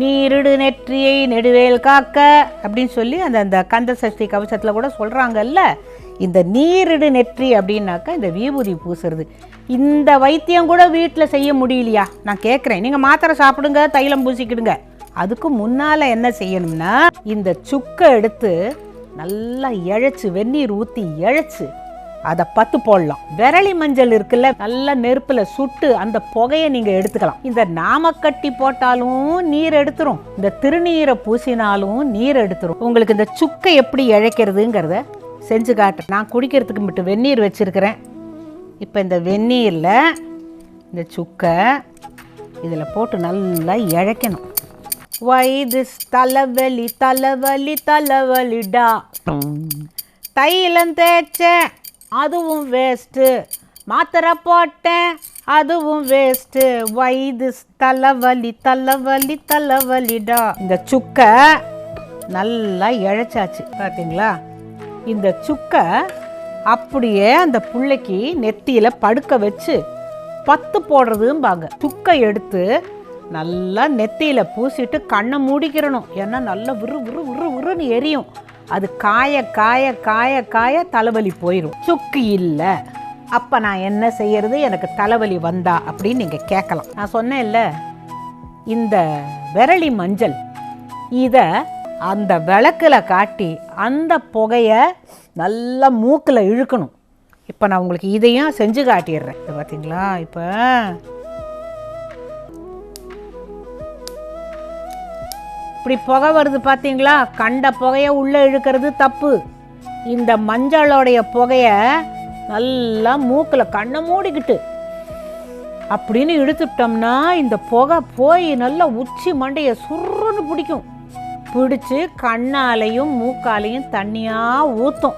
நீரிடு நெற்றியை நெடுவேல் காக்க அப்படின்னு சொல்லி அந்த அந்த கந்த சஷ்டி கவசத்தில் கூட சொல்கிறாங்கல்ல இந்த நீரிடு நெற்றி அப்படின்னாக்கா இந்த வீபூதி பூசுறது. இந்த வைத்தியம் கூட வீட்டில் செய்ய முடியலையா? நான் கேட்குறேன் நீங்கள் மாத்திரை சாப்பிடுங்க தைலம் பூசிக்கிடுங்க. அதுக்கு முன்னால் என்ன செய்யணும்னா இந்த சுக்கை எடுத்து நல்லா இழைச்சி வெந்நீர் ஊற்றி இழைச்சி அதை பத்து போடலாம். விரலி மஞ்சள் இருக்குல்ல நல்லா நெருப்புல சுட்டு அந்த புகையை நீங்க எடுத்துக்கலாம். இந்த நாமக்கட்டி போட்டாலும் நீர் எடுத்துரும். இந்த திருநீரை பூசினாலும் நீர் எடுத்துரும். உங்களுக்கு இந்த சுக்கை எப்படி இழைக்கிறதுங்கிறத செஞ்சு காட்டுறேன். நான் குடிக்கிறதுக்கு மட்டும் வெந்நீர் வச்சிருக்கிறேன். இப்போ இந்த வெந்நீரில் இந்த சுக்கை இதில் போட்டு நல்லா இழைக்கணும். வை திஸ் தலைவலி தலைவலி தலைவலிடா. தைலம் தேய்ச்சேன். அதுவும் வேஸ்ட்டு மாத்திரை போட்டேன் அதுவும் வேஸ்ட்டு வை தலைவலி தலைவலி தலைவலிடா. இந்த சுக்கை நல்லா இழைச்சாச்சு பார்த்தீங்களா இந்த சுக்கை அப்படியே அந்த பிள்ளைக்கு நெத்தியில் படுக்க வச்சு பத்து போடுறதும்பாங்க. சுக்கை எடுத்து நல்லா நெத்தியில் பூசிட்டு கண்ணை மூடிக்கிறணும். ஏன்னா நல்லா விறு விறு விறு விறுன்னு எரியும். அது காய காய காய காய தலைவலி போயிடும் சுக்கு இல்லை. அப்போ நான் என்ன செய்யறது? எனக்கு தலைவலி வந்தா அப்படின்னு நீங்கள் கேட்கலாம். நான் சொன்னேன்ல இந்த விரலி மஞ்சள் இதை அந்த விளக்கில் காட்டி அந்த புகையை நல்லா மூக்கில் இழுக்கணும். இப்போ நான் உங்களுக்கு இதையும் செஞ்சு காட்டிடுறேன். இது பார்த்தீங்களா இப்போ இப்படி புகை வருது பார்த்தீங்களா கண்ட புகையை உள்ளே இழுக்கிறது தப்பு. இந்த மஞ்சளோடைய புகையை நல்லா மூக்கில் கண்ணை மூடிக்கிட்டு அப்படின்னு இழுத்துட்டோம்னா இந்த புகை போய் நல்லா உச்சி மண்டையை சுருன்னு பிடிக்கும். பிடிச்சி கண்ணாலையும் மூக்காலையும் தண்ணியாக ஊற்றும்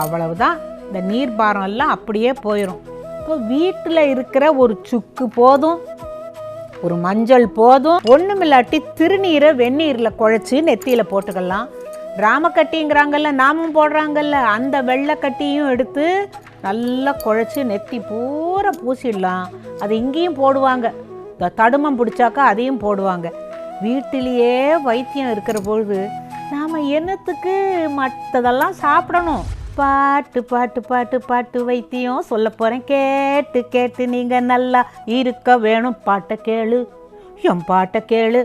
அவ்வளவுதான். இந்த நீர்பாரம் எல்லாம் அப்படியே போயிடும் இப்போ வீட்டில் இருக்கிற ஒரு சுக்கு போதும். ஒரு மஞ்சள் போதும். ஒண்ணுமில்லாட்டி திருநீரை வெந்நீரில் குழைச்சி நெத்தியில் போட்டுக்கலாம். ராமக்கட்டிங்கிறாங்கல்ல நாமும் போடுறாங்கல்ல அந்த வெள்ளைக்கட்டியும் எடுத்து நல்லா குழைச்சி நெத்தி பூரா பூசிடலாம். அது இங்கேயும் போடுவாங்க. இந்த தடுமம் பிடிச்சாக்கா அதையும் போடுவாங்க. வீட்டிலேயே வைத்தியம் இருக்கிற பொழுது நாம் என்னத்துக்கு மற்றதெல்லாம் சாப்பிடணும். பாட்டு பாட்டு பாட்டு பாட்டு வைத்தியம் சொல்ல போகிறேன் கேட்டு கேட்டு நீங்கள் நல்லா இருக்க வேணும். பாட்டை கேளு. என் பாட்டை கேளு.